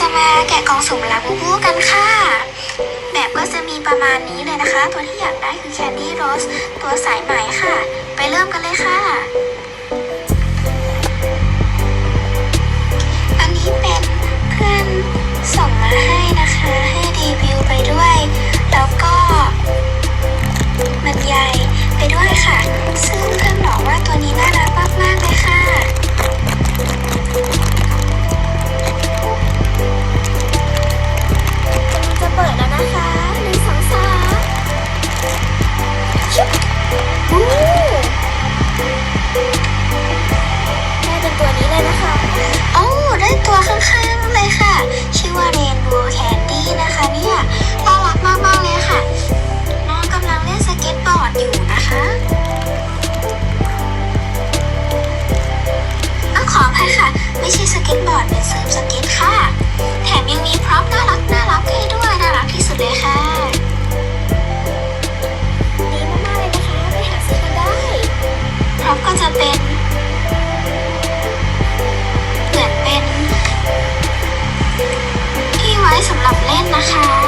จะมาแกะกล่องสุ่มลาบูบูกันค่ะ แบบก็จะมีประมาณนี้เลยนะคะ ตัวที่อยากได้คือแคนดี้โรสตัวสายไหมค่ะ ไปเริ่มกันเลยค่ะ อันนี้เป็นเพื่อนส่งมาให้นะคะ ให้รีวิวไปด้วย แล้วก็บรรยายไปด้วยค่ะซึ่ง ข้างเลยค่ะ ชื่อว่าเรนโบว์แคนดี้นะคะเนี่ยน่ารักมากๆเลยค่ะ น้องกำลังเล่นสเก็ตบอร์ดอยู่นะคะเอ้าขออภัยค่ะ ไม่ใช่สเก็ตบอร์ดเป็นเซิร์ฟสเก็ตค่ะ แถมยังมีพร็อพน่ารักน่ารักให้ด้วยน่ารักที่สุดเลยค่ะดีมากๆเลยนะคะไปหาซื้อกันได้พร็อพก็จะเป็น สำหรับเล่นนะคะ